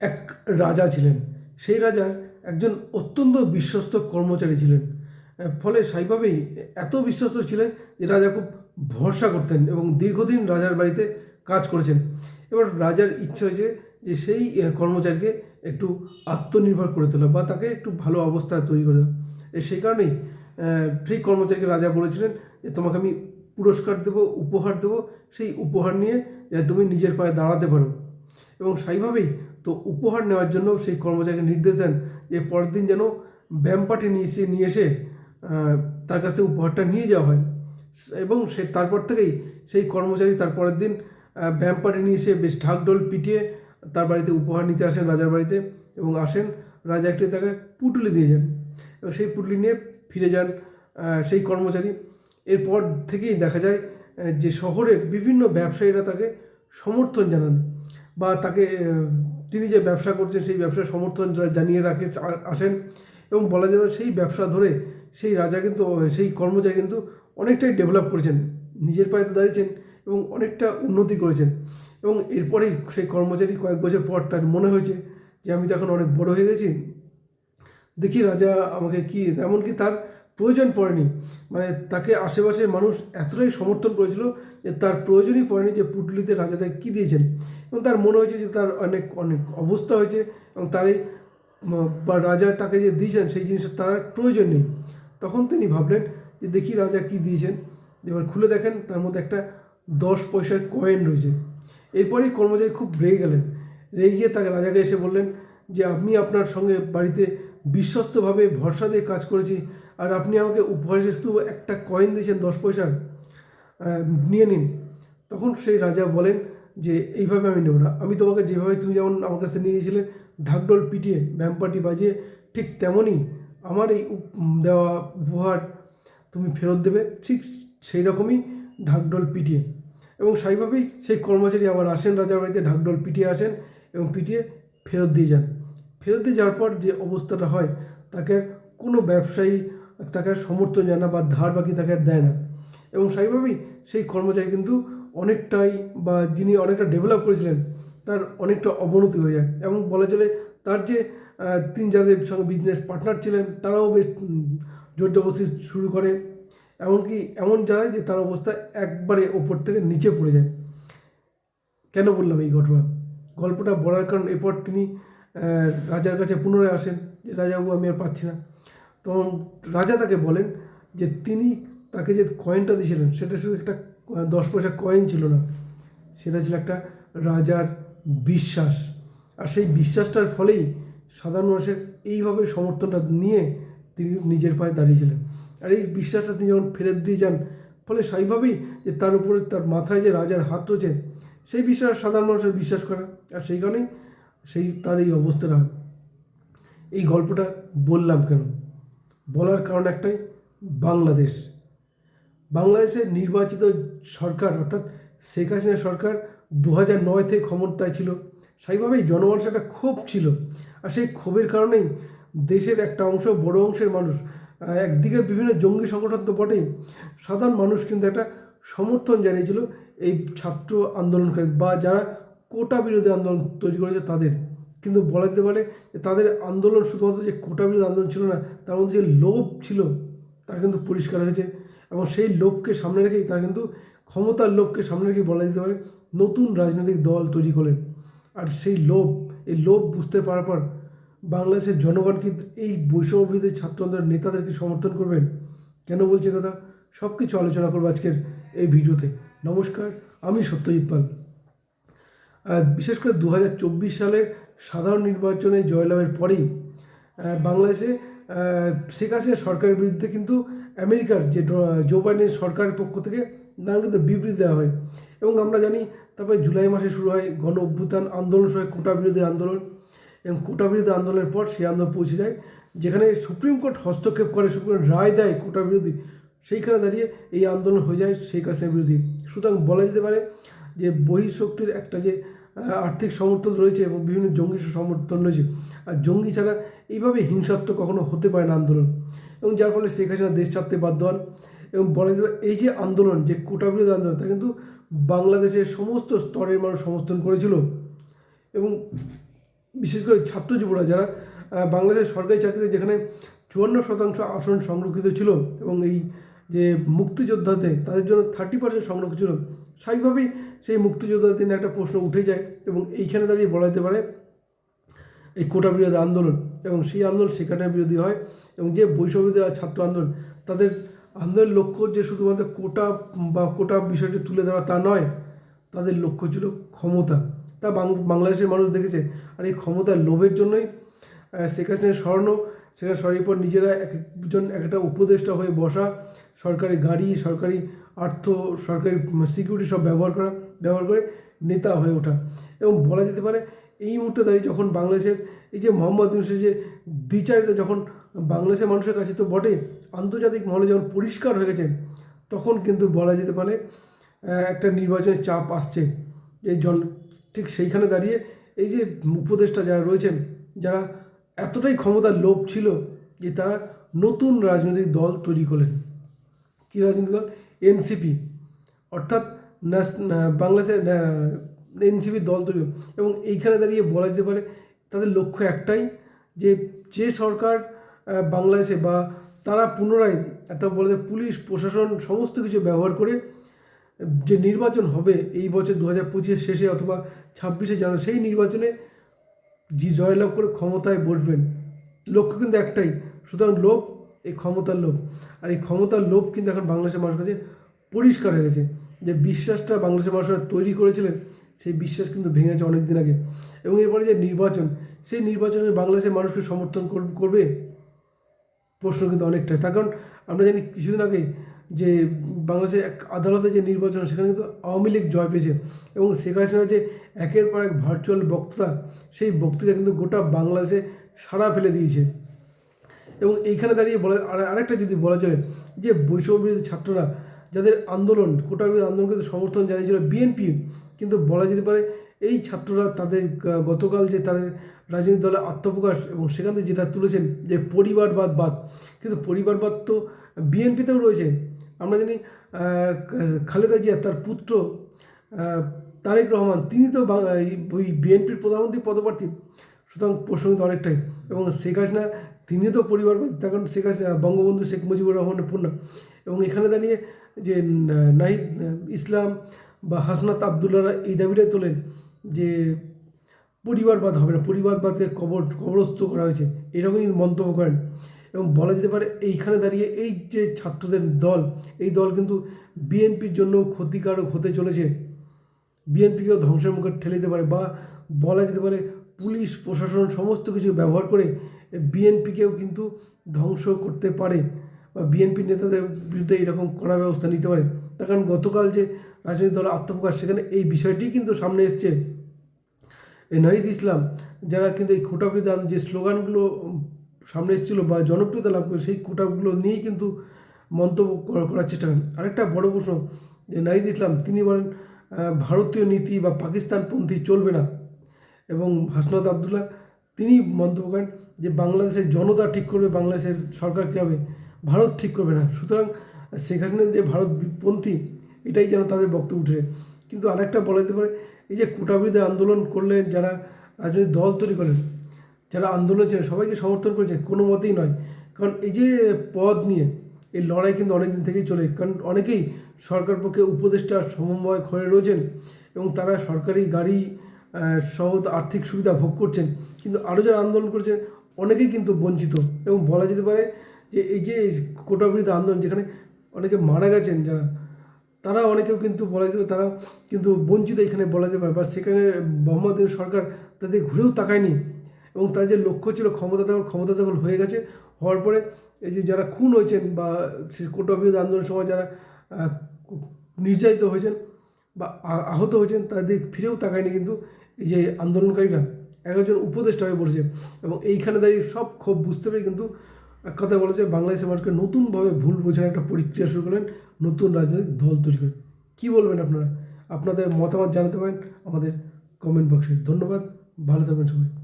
এক রাজা ছিলেন। সেই রাজার একজন অত্যন্ত বিশ্বস্ত কর্মচারী ছিলেন। ফলে স্বাভাবিকভাবেই এত বিশ্বস্ত ছিলেন যে রাজা খুব ভরসা করতেন এবং দীর্ঘদিন রাজার বাড়িতে কাজ করেছেন। এবার রাজার ইচ্ছে হয়েছে যে সেই কর্মচারীকে একটু আত্মনির্ভর করে তোলা বা তাকে একটু ভালো অবস্থা তৈরি করে দেওয়া সেই কারণেই সেই কর্মচারীকে রাজা বলেছিলেন যে, তোমাকে আমি পুরস্কার দেবো, উপহার দেবো। সেই উপহার নিয়ে তুমি নিজের পায়ে দাঁড়াতে পারো। এবং সেইভাবেই তো উপহার নেওয়ার জন্য সেই কর্মচারীকে নির্দেশ দেন যে পরের দিন যেন ব্যায়াম পার্টি নিয়ে এসে নিয়ে এসে তার কাছ থেকে উপহারটা নিয়ে যাওয়া হয়। এবং সে তারপর থেকেই সেই কর্মচারী তার পরের দিন পার্টি নিয়ে এসে বেশ ঢাকঢোল পিটিয়ে তার বাড়িতে উপহার নিতে আসেন রাজার বাড়িতে এবং আসেন রাজা একটি তাকে পুটুলি দিয়ে যান। এবং সেই পুটুলি নিয়ে ফিরে যান সেই কর্মচারী। এরপর থেকেই দেখা যায় যে শহরের বিভিন্ন ব্যবসায়ীরা তাকে সমর্থন জানান। বা তাকে, তিনি যে ব্যবসা করছেন সেই ব্যবসার সমর্থন জানিয়ে রাখে আসেন এবং বলা যাবে সেই ব্যবসা ধরে সেই রাজা কিন্তু, সেই কর্মচারী কিন্তু অনেকটাই ডেভেলপ করেছেন। নিজের পায়ে তো দাঁড়িয়েছেন এবং অনেকটা উন্নতি করেছেন। এবং এরপরেই সেই কর্মচারী কয়েক বছর পর তার মনে হয়েছে যে, আমি তো এখন অনেক বড় হয়ে গেছি। দেখি রাজা আমাকে কি, এমনকি তার প্রয়োজন পড়েনি। মানে তাকে আশেপাশের মানুষ এতটাই সমর্থন করেছিল যে তার প্রয়োজনই পড়েনি যে পুটলিতে রাজা তাকে কী দিয়েছেন। এবং তার মনে হয়েছে যে তার অনেক অনেক অবস্থা হয়েছে এবং তার এই বা রাজা তাকে যে দিয়েছেন সেই জিনিসের তার প্রয়োজন নেই। তখন তিনি ভাবলেন যে দেখি রাজা কি দিয়েছেন। এবার খুলে দেখেন তার মধ্যে একটা দশ পয়সার কয়েন রয়েছে। এরপরেই কর্মচারী খুব রেগে গেলেন। রেগে গিয়ে তাকে রাজাকে এসে বললেন যে আমি আপনার সঙ্গে বাড়িতে বিশ্বস্তভাবে ভরসা দিয়ে কাজ করেছি। আর আপনি আমাকে উপহার হিসেবে একটা কয়েন দিয়েছেন, দশ পয়সার নিয়ে নিন। তখন সেই রাজা বলেন যে, এইভাবে আমি নেব না। আমি তোমাকে যেভাবে তুমি যেমন আমার কাছে নিয়ে গিয়েছিলে ঢাকঢোল পিটিয়ে ব্যাম্পাটি বাজিয়ে, ঠিক তেমনই আমার এই দেওয়া উপহার তুমি ফেরত দেবে। ঠিক সেই রকমই ঢাকঢোল পিটিয়ে। এবং সেইভাবেই সেই কর্মচারী আবার আসেন, রাজার বাড়িতে ঢাকঢোল পিটিয়ে আসেন এবং পিটিয়ে ফেরত দিয়ে যান। ফেরত দিয়ে যাওয়ার পর যে অবস্থাটা হয়, তাকে কোনো ব্যবসায়ী তাকে সমর্থন জানা বা ধার বাকি তাকে দেয় না। এবং সেইভাবেই সেই কর্মচারী কিন্তু অনেকটাই বা যিনি অনেকটা ডেভেলপ করেছিলেন, তার অনেকটা অবনতি হয়ে যায়। এবং বলা চলে তার যে তিন যাদের সঙ্গে বিজনেস পার্টনার ছিলেন, তারাও বেশ জোর জবরদস্তি শুরু করে। এমনকি এমন যারা যে তার অবস্থা একবারে ওপর থেকে নিচে পড়ে যায়। কেন বললাম এই ঘটনা? গল্পটা বলার কারণ এরপর তিনি রাজার কাছে পুনরায় আসেন যে, রাজাবাবু, আমি আর পাচ্ছি না। তখন রাজা তাকে বলেন যে তিনি তাকে যে কয়েনটা দিয়েছিলেন, সেটা শুধু একটা দশ পয়সা কয়েন ছিল না, সেটা ছিল একটা রাজার বিশ্বাস। আর সেই বিশ্বাসটার ফলেই সাধারণ মানুষের এইভাবে সমর্থনটা নিয়ে তিনি নিজের পায়ে দাঁড়িয়েছিলেন। আর এই বিশ্বাসটা তিনি যখন ফেরত দিয়ে যান, ফলে সেইভাবেই যে তার উপরে তার মাথায় যে রাজার হাত রয়েছে, সেই বিশ্বাস সাধারণ মানুষের বিশ্বাস করা। আর সেই কারণেই সেই তার এই অবস্থাটা। এই গল্পটা বললাম কেন? বলার কারণ একটাই, বাংলাদেশ। বাংলাদেশের নির্বাচিত সরকার, অর্থাৎ শেখ হাসিনা সরকার দু হাজার নয় থেকে ক্ষমতায় ছিল। সেইভাবেই জনমানুষের একটা ক্ষোভ ছিল। আর সেই ক্ষোভের কারণেই দেশের একটা অংশ, বড় অংশের মানুষ একদিকে বিভিন্ন জঙ্গি সংগঠন তো বটেই, সাধারণ মানুষ কিন্তু একটা সমর্থন জানিয়েছিল এই ছাত্র আন্দোলনকারী বা যারা কোটা বিরোধী আন্দোলন তৈরি করেছে তাদের। কিন্তু বলা যেতে পারে যে তাদের আন্দোলন শুধুমাত্র যে কোটা বিরোধী আন্দোলন ছিল না, তার মধ্যে যে লোভ ছিল, তা কিন্তু পরিষ্কার হয়েছে এবং সেই লোভকে সামনে রেখেই তারা কিন্তু ক্ষমতার লোভকে সামনে রেখেই বলা যেতে পারে নতুন রাজনৈতিক দল তৈরি করলেন। আর সেই লোভ, এই লোভ বুঝতে পারার পর বাংলাদেশের জনগণ কিন্তু এই বৈষম্যবিরোধী ছাত্র আন্দোলনের নেতাদেরকে সমর্থন করবেন? কেন বলছে কথা? সব কিছু আলোচনা করব আজকের এই ভিডিওতে। নমস্কার, আমি সত্যজিৎ পাল। বিশেষ করে দু হাজার চব্বিশ সালের সাধারণ নির্বাচনে জয়লাভের পরেই বাংলাদেশে শেখ হাসিনা সরকারের বিরুদ্ধে কিন্তু আমেরিকার যে জো বাইডেনের সরকারের পক্ষ থেকে নানা কিন্তু বিবৃতি দেওয়া হয়। এবং আমরা জানি, তারপরে জুলাই মাসে শুরু হয় গণ অভ্যুত্থান আন্দোলন হয় কোটা বিরোধী আন্দোলন। এবং কোটা বিরোধী আন্দোলনের পর সেই আন্দোলন পৌঁছে যায়, যেখানে সুপ্রিম কোর্ট হস্তক্ষেপ করে, সুপ্রিম কোর্ট রায় দেয় কোটা বিরোধী। সেইখানে দাঁড়িয়ে এই আন্দোলন হয়ে যায় শেখ হাসিনা বিরোধী সুতরাং বলা যেতে পারে যে বহিঃশক্তির একটা যে আর্থিক সমর্থন রয়েছে এবং বিভিন্ন জঙ্গি সমর্থন রয়েছে। আর জঙ্গি ছাড়া এইভাবে হিংসাত্মক কখনো হতে পারে না আন্দোলন। এবং যার ফলে শেখ হাসিনা দেশ ছাড়তে বাধ্য হন। এবং বলা যেতে এই যে আন্দোলন, যে কোটা বিরোধী আন্দোলন, তা কিন্তু বাংলাদেশের সমস্ত স্তরের মানুষ সমর্থন করেছিল। এবং বিশেষ করে ছাত্র যুবরা যারা বাংলাদেশের সরকারি চাকরিতে যেখানে চুয়ান্ন শতাংশ আসন সংরক্ষিত ছিল এবং এই যে মুক্তিযোদ্ধাতে তাদের জন্য থার্টি পার্সেন্ট সংরক্ষিত ছিল, স্বাভাবিকভাবেই সেই মুক্তিযোদ্ধাদের নিয়ে একটা প্রশ্ন উঠে যায় এবং এইখানে দাঁড়িয়ে বলা যেতে পারে এই কোটা বিরোধী আন্দোলন এবং সেই আন্দোলন সেখানে বিরোধী হয় এবং যে বৈষম্যবিরোধী ছাত্র আন্দোলন, তাদের আন্দোলনের লক্ষ্য যে শুধুমাত্র কোটা বা কোটা বিষয়টি তুলে ধরা তা নয়, তাদের লক্ষ্য ছিল ক্ষমতা। তা বাংলাদেশের মানুষ দেখেছে আর এই ক্ষমতার লোভের জন্যই শেখ হাসিনার স্বর্ণ সেখানে সরার পর নিজেরা এক একজন এক একটা উপদেষ্টা হয়ে বসা, সরকারি গাড়ি, সরকারি অর্থ সরকারি সিকিউরিটি সব ব্যবহার করা ব্যবহার করে নেতা হয়ে ওঠা। এবং বলা যেতে পারে এই মুহূর্তে দাঁড়িয়ে যখন বাংলাদেশের এই যে মোহাম্মদ ইউনুসের যে দ্বিচারিতা যখন বাংলাদেশের মানুষের কাছে তো বটে, আন্তর্জাতিক মহলে যখন পরিষ্কার হয়ে গেছে, তখন কিন্তু বলা যেতে পারে একটা নির্বাচনের চাপ আসছে। এই জন ঠিক সেইখানে দাঁড়িয়ে এই যে উপদেষ্টা যারা রয়েছেন, যারা এতটাই ক্ষমতার লোভ ছিল যে তারা নতুন রাজনৈতিক দল তৈরি করলেন। কী রাজনৈতিক দল? এনসিপি। অর্থাৎ বাংলাদেশের এনসিপির দল তৈরি এবং এইখানে দাঁড়িয়ে বলা যেতে পারে, তাদের লক্ষ্য একটাই, যে যে সরকার বাংলাদেশে বা তারা পুনরায় একটা বলা যায় পুলিশ, প্রশাসন, সমস্ত কিছু ব্যবহার করে, যে নির্বাচন হবে এই বছর দু হাজার পঁচিশের শেষে অথবা ছাব্বিশে জানুয়ারি, সেই নির্বাচনে যে জয়লাভ করে ক্ষমতায় বসবেন। লক্ষ্য কিন্তু একটাই, সুতরাং লোভ, এই ক্ষমতার লোভ। আর এই ক্ষমতার লোভ কিন্তু এখন বাংলাদেশের মানুষের কাছে পরিষ্কার হয়ে গেছে। যে বিশ্বাসটা বাংলাদেশের মানুষরা তৈরি করেছিলেন, সেই বিশ্বাস কিন্তু ভেঙেছে অনেক দিন আগে। এবং এরপরে যে নির্বাচন, সেই নির্বাচনে বাংলাদেশের মানুষকে সমর্থন কর- করবে? প্রশ্ন কিন্তু অনেকটাই তার কারণ আমরা জানি কিছুদিন আগে যে বাংলাদেশের এক আদালতে যে নির্বাচন, সেখানে কিন্তু আওয়ামী লীগ জয় পেয়েছে। এবং শেখ হাসিনার যে একের পর এক ভার্চুয়াল বক্তৃতা, সেই বক্তৃতা কিন্তু গোটা বাংলাদেশে সাড়া ফেলে দিয়েছে। এবং এইখানে দাঁড়িয়ে বলা, আর আরেকটা যদি বলা চলে, যে বৈষম্য ছাত্ররা যাদের আন্দোলন কোটা আন্দোলনকে সমর্থন জানিয়েছিল বিএনপি, কিন্তু বলা যেতে পারে এই ছাত্ররা তাদের গতকাল যে তাদের রাজনৈতিক দলের আত্মপ্রকাশ এবং সেখান থেকে যেটা তুলেছেন যে পরিবারবাদ বাদ, কিন্তু পরিবারবাদ তো বিএনপিতেও রয়েছে। আমরা জানি খালেদা জিয়া তার পুত্র তারেক রহমান, তিনি তো ওই বিএনপির প্রধানমন্ত্রী পদপ্রার্থী, সুতরাং কিন্তু অনেকটাই এবং শেখ হাসিনা তিনি তো পরিবারবাদী, তার কারণ শেখ হাসিনা, বঙ্গবন্ধু শেখ মুজিবুর রহমানের পূর্ণা এবং এখানে দাঁড়িয়ে যে নাহিদ ইসলাম বা হাসনাত আবদুল্লারা এই দাবিটাই তোলেন যে পরিবারবাদ হবে না। পরিবারবাদকে কবর, কবরস্থ করা হয়েছে। এরকমই মন্তব্য করেন। এবং বলা যেতে পারে এইখানে দাঁড়িয়ে এই যে ছাত্রদের দল, এই দল কিন্তু বিএনপির জন্য ক্ষতিকারক হতে চলেছে। বিএনপিকেও ধ্বংসের মুখে ঠেলে দিতে পারে বা বলা যেতে পারে পুলিশ, প্রশাসন সমস্ত কিছু ব্যবহার করে বিএনপিকেও কিন্তু ধ্বংস করতে পারে। বিএনপি নেতাদের বিরুদ্ধে এরকম কড়া ব্যবস্থা নিতে পারে। তার কারণ গতকাল যে রাজনৈতিক দল আত্মপ্রকাশ, সেখানে এই বিষয়টি কিন্তু সামনে এসছে। এই নাহিদ ইসলাম, যারা কিন্তু এই বিধান যে স্লোগানগুলো সামনে এসেছিল বা জনপ্রিয়তা লাভ করে, সেই কোটাগুলো নিয়েই কিন্তু মন্তব্য করার চেষ্টা করেন। আরেকটা বড় প্রশ্ন, যে নাহিদ ইসলাম, তিনি বলেন ভারতীয় নীতি বা পাকিস্তানপন্থী চলবে না। এবং হাসনাত আবদুল্লাহ, তিনি মন্তব্য করেন যে বাংলাদেশের জনতা ঠিক করবে, বাংলাদেশের সরকার কী হবে? ভারত ঠিক করবে না। সুতরাং শেখ হাসিনার যে ভারতপন্থী, এটাই যেন তাদের বক্তব্য উঠে। কিন্তু আরেকটা বলা যেতে পারে, এই যে কোটাবিরোধী আন্দোলন করলেন যারা রাজনৈতিক দল তৈরি করেন, যারা আন্দোলন ছিলেন, সবাইকে সমর্থন করেছে, কোনো মতেই নয়। কারণ এই যে পদ নিয়ে, এই লড়াই কিন্তু অনেক দিন থেকেই চলে। কারণ অনেকেই সরকার পক্ষে উপদেষ্টা সমন্বয় হয়ে রয়েছেন এবং তারা সরকারি গাড়ি সহ আর্থিক সুবিধা ভোগ করছেন। কিন্তু আরও যারা আন্দোলন করছেন, অনেকেই কিন্তু বঞ্চিত। এবং বলা যেতে পারে যে এই যে কোটা আন্দোলন যেখানে অনেকে মারা গেছেন যারা, তারা অনেকেও কিন্তু বলা পারে, তারা কিন্তু বঞ্চিত এখানে বলা পারে। বা সেখানে মোহাম্মদ সরকার তাদের ঘুরেও তাকায়নি এবং তার যে লক্ষ্য ছিল ক্ষমতা দখল ক্ষমতা দখল হয়ে গেছে, হওয়ার পরে এই যে যারা খুন হয়েছেন বা সে বিরোধী আন্দোলনের সময় যারা নির্যাতিত হয়েছেন বা আহত হয়েছেন, তাদের ফিরেও তাকায়নি কিন্তু এই যে আন্দোলনকারীরা। একজন উপদেষ্টা হয়ে পড়েছে এবং এইখানে দাঁড়িয়ে সব ক্ষোভ বুঝতে পেরে কিন্তু এক কথা বলেছে বাংলাদেশের মানুষকে নতুনভাবে ভুল বোঝার একটা প্রক্রিয়া শুরু করেন, নতুন রাজনৈতিক দল তৈরি করেন। কী বলবেন আপনারা? আপনাদের মতামত জানাতে পারেন আমাদের কমেন্ট বক্সে ধন্যবাদ, ভালো থাকবেন সবাই।